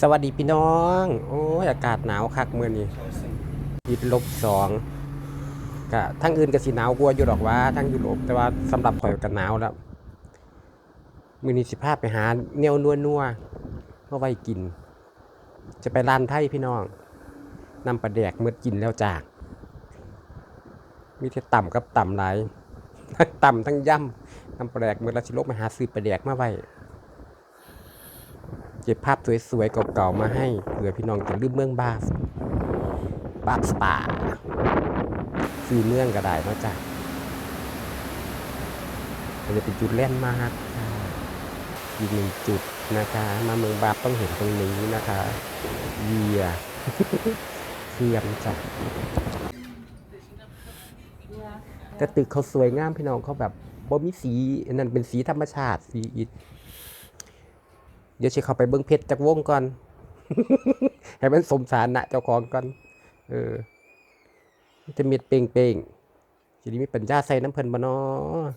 สวัสดีพี่น้อง โอ้ยอากาศหนาวคักเมื่อนี้ติดลบสองกะทั้งอื่นก็สิหนาวกลัวอยู่ดอกว่าทั้งยุโรปแต่ว่าสำหรับข่อยก็หนาวแล้วมือนี้สิพาไปหาแนวนัวนัวๆมาไว้กิน จะไปร้านไทยพี่น้องนำปลาแดกเมื่อกินแล้วจากมีแต่ต่ำกับต่ำหลายทั้งต่ำทั้งย่ำนำปลาแดกเมื่อราชิลกมาหาซื้อปลาแดกมาไว้ เก็บภาพสวยๆเก่าๆมาให้เผื่อพี่น้องจะลืมเมืองบาสบาสป่าซื้อเมืองก็ได้นาะจ้ะมันจะเป็นจุดแล่นมากอีกหนึ่งจุดนะคะ มาเมืองบาสต้องเห็นตรงนี้นะคะเยียเคลื่อนจ้ะแต่ตึกเขาสวยงามพี่น้องเขาแบบบ่มีสีนนั้นเป็นสีธรรมชาติสีอิฐ เดี๋ยวสิเข้าไปเบิ้งเพชรจากวงก่อน ให้มันสมสารนะเจ้าของก่อน เออ จะเม็ดเป่งเป่งๆสิได้มีปัญญาใส่น้ำเพลินบ่นาะ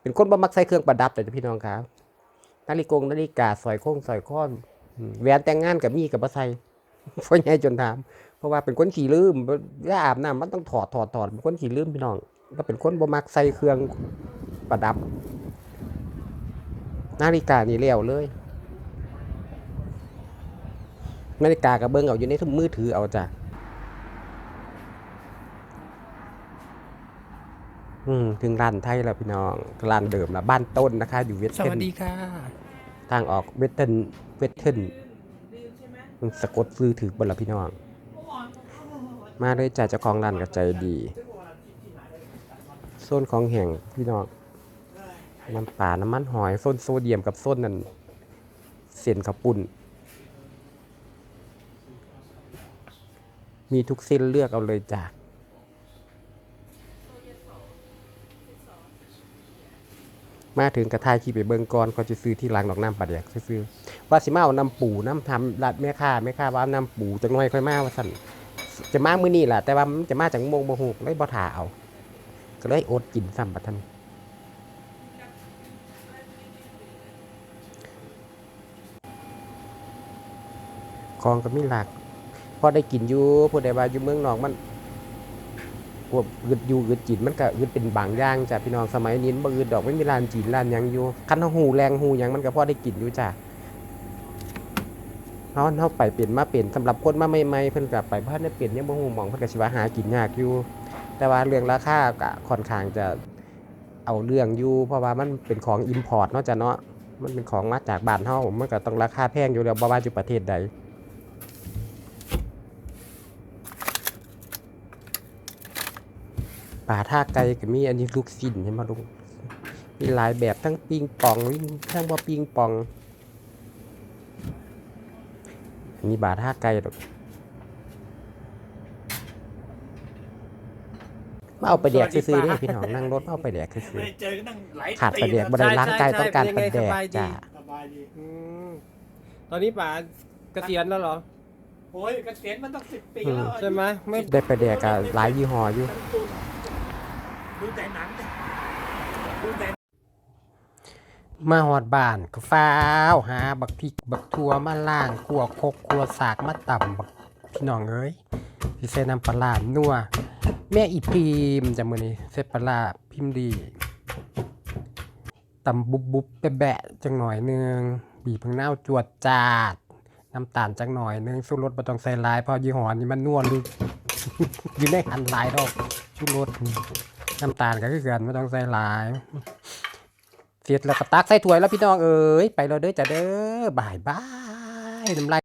เป็นคนบ่มักใส่เครื่องประดับแต่พี่น้องครับนาฬิกงนาฬิกาสอยโค้งสอยค้อนแหวนแต่งงานกับมีกับบ่ใส่พ่อใหญ่จนถาม เพราะว่าเป็นคนขี้ลืมเวลาอาบน้ำมันต้องถอดถอดถอดเป็นคนขี้ลืมพี่น้อง ก็เป็นคนบ่มักใส่เครื่องประดับ นาฬิกานี่เลี้ยวเลย นาฬิกากับเบิ้งเอาอยู่ในมือถือเอาจ้ะอืมถึงร้านไทยแล้วพี่น้องร้านเดิมละบ้านต้นนะคะ อยู่เวสสเทิวัร์สนดีค่ะ ทางออกเวสเทิร์นเวสเทิร์นมันสะกดซื้อถือบนละพี่น้อง มาเลยจ้ะเจ้าของร้านก็ใจดีโซนของแห่งพี่น้องน้ำป่าน้ำมันหอยโซนโซเดียมกับโซนนั่นเส้นข้าวปุ้น มีทุกเส้นเลือกเอาเลยจ้ะมาถึงกระทายขี่ไปเบิงก่อนก็จะซื้อที่ร้านดอกน้ำปลาแดกซื้อว่าสิมาเอาน้ำปูน้ำทำรัดแม่ค้าแม่ค้าว่าน้ำปูจังน้อยค่อยมาว่าสั่นจะมามื้อนี้แหละแต่ว่ามันจะมาจากโมงบ่ฮู้เลยบ่ถ่าเอาก็เลยอดกินซ้ำบัดทันของก็มีหลัก พอได้กินอยู่ผู้ใดว่าอยู่เมืองนอกมันพวกอึดอยู่อึดกินมันก็อึดเป็นบางอย่างจ้ะพี่น้องสมัยนี้มันบ่อึดดอกไม่มีร้านจีนร้านหยังอยู่คันเฮาหูแรงหูหยังมันก็พอได้กินอยู่จ้ะเฮาเฮาไปเป็นมาเป็นสำหรับคนมาใหม่ๆเพิ่นก็ไปบ่ทันได้เป็นยังบ่ฮู้หม่องเพิ่นก็สิว่าหากินยากอยู่ แต่ว่าเรื่องราคาก็ค่อนข้างจะเอาเรื่องอยู่ เพราะว่ามันเป็นของอิมพอร์ตเนาะจ้ะเนาะมันเป็นของมาจากบ้านเฮามันก็ต้องราคาแพงอยู่แล้วบ่ว่าอยู่ประเทศใด ป่าท่าไกลก็มีอันนี้ลูกสิ้นเห็นมาลุงมีหลายแบบทั้งปิงปองมีทั้งบ่ปิงปองอันนี้บาท่าไกลดอกมาเอาไปแดกซื้อๆนี่พี่น้องนั่งรถมาเอาไปแดกซื้อไม่ได้เจอกันตั้งหลายๆขาดไปแดกปีบ่ได้ล้างกายใช่ต้องการใช่ไปแดกเป็นยังไงสบายดีจ้าสบายดีอืมตอนนี้ป๋าเกษียณแล้วเหรอโอ้ยเกษียณมันต้องสิบปีอืมแล้วใช่ไหมไม่ได้ไปแดกกับหลายยี่ห้ออยู่ ดูแต่หนังดูแต่มาหอดบ้านก็ฟ้าวหาบักพริกบักทัวมาล่างขัวคกขัวสากมาต่ำบักพี่น้องเอ้ยสิใส่น้ำปลาร้านัวแม่อีพิมจะมือนี้ใส่ปลาพิมพ์ดีตำบุบบุบแบะแบะจังหน่อยนึงบีบพังนาวจวดจาดน้ำตาลจังหน่อยนึงสู้รสบ่ต้องใส่ลายพรายี่ห้อนี้มันนวลึกอยู่ในอันลายดอกชูรส น้ำตาลก็คือกันไม่ต้องใส่หลายเสร็จแล้วก็ตักใส่ถ้วยแล้วพี่น้องเอ้ยไปเราเด้อจ้ะเด้อบายบายน้ำลาย